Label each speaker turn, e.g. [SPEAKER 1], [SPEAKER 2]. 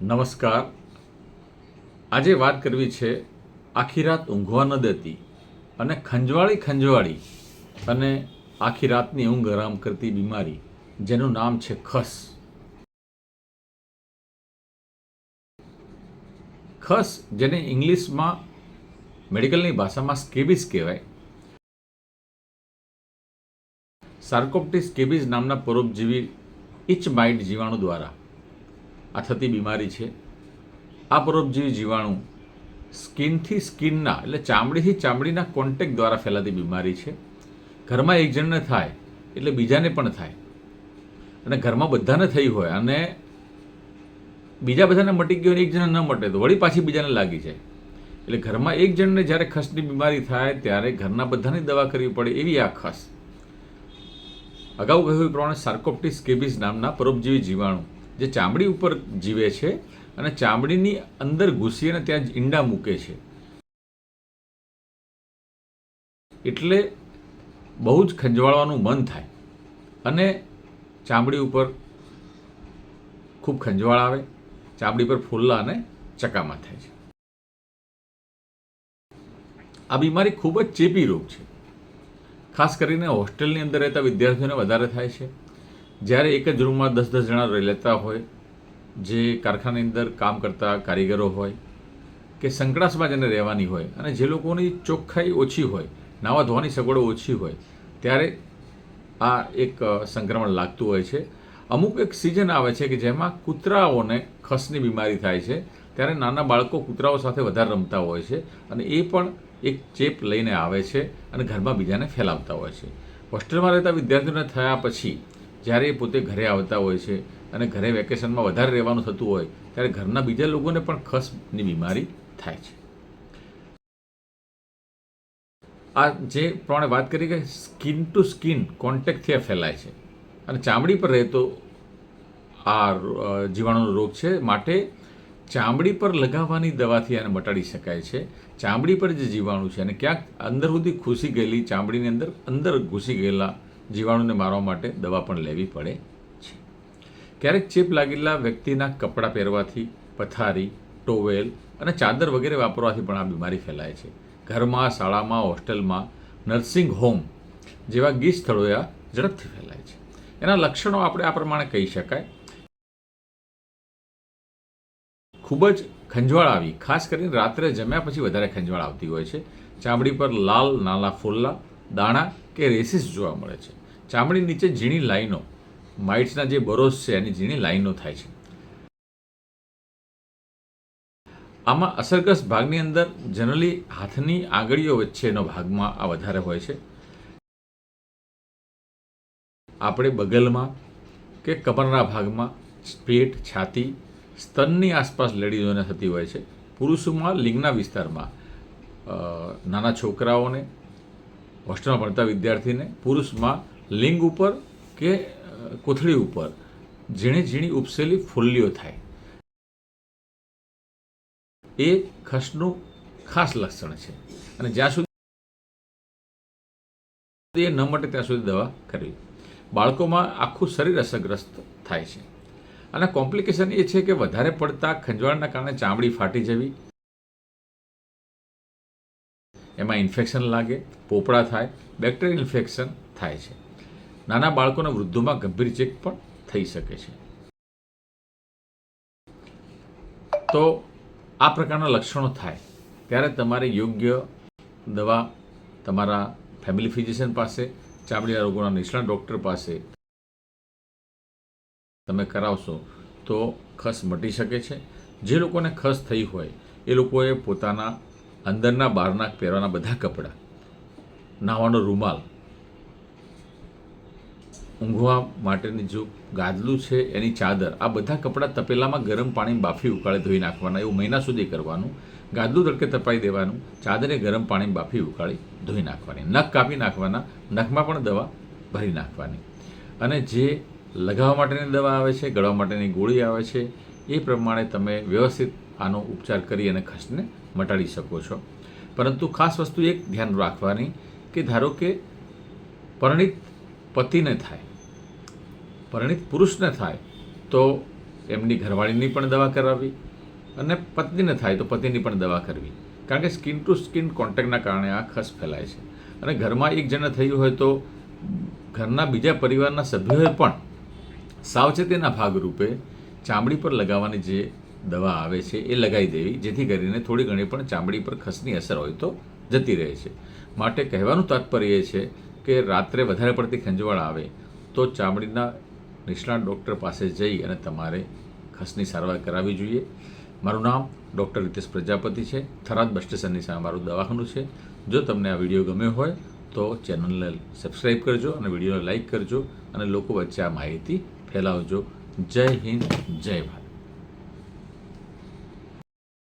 [SPEAKER 1] નમસ્કાર. આજે વાત કરવી છે આખી રાત ઊંઘવા ન દેતી અને ખંજવાળી ખંજવાળી અને આખી રાતની ઊંઘ હરામ કરતી બીમારી જેનું નામ છે ખસ. ખસ જેને ઇંગ્લિશમાં મેડિકલની ભાષામાં સ્કેબિસ કહેવાય. સાર્કોપ્ટિસ કેબિઝ નામના પરોપજીવી ઇચ બાઇટ જીવાણુ દ્વારા આ થતી બીમારી છે. આ પરોપજીવી જીવાણુ સ્કિનથી સ્કિનના એટલે ચામડીથી ચામડીના કોન્ટેક દ્વારા ફેલાતી બીમારી છે. ઘરમાં એક જણને થાય એટલે બીજાને પણ થાય. અને ઘરમાં બધાને થઈ હોય અને બીજા બધાને મટી ગયો એક જણને ન મટે તો વળી પાછી બીજાને લાગી જાય. એટલે ઘરમાં એક જણને જ્યારે ખસની બીમારી થાય ત્યારે ઘરના બધાની દવા કરવી પડે એવી આ ખસ. અગાઉ કહ્યું પ્રમાણે સાર્કોપ્ટિસ કેબિસ નામના પરોપજીવી જીવાણુ. જે ચામડી ઉપર જીવે છે અને ચામડીની અંદર ઘૂસી અને ત્યાં જ ઈંડા મૂકે છે. એટલે બહુ જ ખંજવાળવાનું મન થાય અને ચામડી ઉપર ખૂબ ખંજવાળ આવે, ચામડી પર ફૂલ્લા અને ચકામા થાય છે. આ બીમારી ખૂબ જ ચેપી રોગ છે. ખાસ કરીને હોસ્ટેલની અંદર રહેતા વિદ્યાર્થીઓને વધારે થાય છે. જ્યારે એક જ રૂમમાં દસ દસ જણા રહેતા હોય, જે કારખાનાની અંદર કામ કરતા કારીગરો હોય, કે સંકડાસમાં જેને રહેવાની હોય, અને જે લોકોની ચોખ્ખાઈ ઓછી હોય, નાવા ધોવાની સગવડો ઓછી હોય, ત્યારે આ એક સંક્રમણ લાગતું હોય છે. અમુક એક સિઝન આવે છે કે જેમાં કૂતરાઓને ખસની બીમારી થાય છે, ત્યારે નાના બાળકો કૂતરાઓ સાથે વધારે રમતા હોય છે, અને એ પણ એક ચેપ લઈને આવે છે અને ઘરમાં બીજાને ફેલાવતા હોય છે. હોસ્ટેલમાં રહેતા વિદ્યાર્થીઓને થયા પછી જ્યારે એ પોતે ઘરે આવતા હોય છે અને ઘરે વેકેશનમાં વધારે રહેવાનું થતું હોય, ત્યારે ઘરના બીજા લોકોને પણ ખસની બીમારી થાય છે. આ જે પ્રમાણે વાત કરી કે સ્કિન ટુ સ્કિન કોન્ટેક્ટથી ફેલાય છે. અને ચામડી પર રહેતો આ જીવાણુનો રોગ છે. માટે ચામડી પર લગાવવાની દવાથી આને મટાડી શકાય છે. ચામડી પર જે જીવાણુ છે અને ક્યાંક અંદર સુધી ઘૂસી ગયેલી, ચામડીની અંદર અંદર ઘૂસી ગયેલા જીવાણુને મારવા માટે દવા પણ લેવી પડે છે. ક્યારેક ચેપ લાગેલા વ્યક્તિના કપડાં પહેરવાથી પથારી, ટોવેલ અને ચાદર વગેરે વાપરવાથી પણ આ બીમારી ફેલાય છે. ઘરમાં, શાળામાં, હોસ્ટેલમાં, નર્સિંગ હોમ જેવા ગીચ સ્થળોએ આ ઝડપથી ફેલાય છે. એના લક્ષણો આપણે આ પ્રમાણે કહી શકાય. ખૂબ જ ખંજવાળ આવી, ખાસ કરીને રાત્રે જમ્યા પછી વધારે ખંજવાળ આવતી હોય છે. ચામડી પર લાલ નાના ફોલ્લા દાણા કે રેસીસ જોવા મળે છે. ચામડી નીચે ઝીણી લાઈનો. માઇટ્સના જે બરોસ છે એની ઝીણી લાઈનો થાય છે. આમાં અસરગ્રસ્ત ભાગની અંદર જનરલી હાથની આંગળીઓ વચ્ચેનો ભાગમાં આ વધારે હોય છે. આપણે બગલમાં કે કમરના ભાગમાં પેટ, છાતી, સ્તનની આસપાસ લેડીઝોને થતી હોય છે. પુરુષોમાં લિંગના વિસ્તારમાં નાના છોકરાઓને હોસ્ટેલમાં ભણતા વિદ્યાર્થીને પુરુષમાં લિંગ ઉપર કે કોથળી ઉપર ઝીણી ઝીણી ઉપસેલી ફોલ્લીઓ થાય. એ ખસનું ખાસ લક્ષણ છે. અને જ્યાં સુધી એ ન મટે ત્યાં સુધી દવા કરવી. બાળકોમાં આખું શરીર અસરગ્રસ્ત થાય છે. અને કોમ્પ્લિકેશન એ છે કે વધારે પડતા ખંજવાળના કારણે ચામડી ફાટી જવી એમાં ઇન્ફેક્શન લાગે, પોપડા થાય બેક્ટેરિયલ ઇન્ફેક્શન થાય છે. નાના બાળકોના વૃદ્ધોમાં ગંભીર ચેક પણ થઈ શકે છે. તો આ પ્રકારના લક્ષણો થાય. ત્યારે તમારે યોગ્ય દવા તમારા ફેમિલી ફિઝિશિયન પાસે, ચામડીના રોગોના નિષ્ણાત ડૉક્ટર પાસે તમે કરાવશો તો ખસ મટી શકે છે. જે લોકોને ખસ થઈ હોય, એ લોકોએ પોતાના અંદરના બહારના પહેરવાના બધા કપડાં નાહવાનો રૂમાલ, ઊંઘવા માટેની જો ગાદલું છે એની ચાદર, આ બધા કપડાં તપેલામાં ગરમ પાણી બાફી ઉકાળે ધોઈ નાખવાના, એવું મહિના સુધી કરવાનું. ગાદલું તડકે તપાઈ દેવાનું ચાદરે ગરમ પાણી બાફી ઉકાળી ધોઈ નાખવાની. નખ કાપી નાખવાના, નખમાં પણ દવા ભરી નાખવાની. અને જે લગાવવા માટેની દવા આવે છે, ગળવા માટેની ગોળી આવે છે એ પ્રમાણે તમે વ્યવસ્થિત આનો ઉપચાર કરી અને ખસને મટાડી શકો છો. પરંતુ ખાસ વસ્તુ એક ધ્યાન રાખવાની કે ધારો કે પરણિત પતિને થાય, પરિણિત પુરુષને થાય, તો એમની ઘરવાળીની પણ દવા કરાવવી અને પત્નીને થાય તો પતિની પણ દવા કરવી. કારણ કે સ્કિન ટુ સ્કિન કોન્ટેક્ટના કારણે આ ખસ ફેલાય છે. અને ઘરમાં એક જણા થયું હોય તો ઘરના બીજા પરિવારના સભ્યોએ પણ સાવચેતીના ભાગરૂપે ચામડી પર લગાવવાની જે દવા આવે છે, એ લગાવી દેવી, જેથી કરીને થોડી ઘણી પણ ચામડી પર ખસની અસર હોય તો જતી રહે છે. માટે કહેવાનું તાત્પર્ય એ છે કે રાત્રે વધારે પડતી ખંજવાળ આવે તો ચામડીના નિષ્ણાત ડૉક્ટર પાસે જઈ અને તમારે ખસની સારવાર કરાવવી જોઈએ. મારું નામ ડૉક્ટર રિતેશ પ્રજાપતિ છે. થરાદ બસ સ્ટેશનની સામે મારું દવાખાનું છે. જો તમને આ વીડિયો ગમ્યો હોય તો ચેનલને સબસ્ક્રાઈબ કરજો અને વિડીયોને લાઈક કરજો અને લોકો વચ્ચે આ માહિતી ફેલાવજો. જય હિન્દ જય ભારત.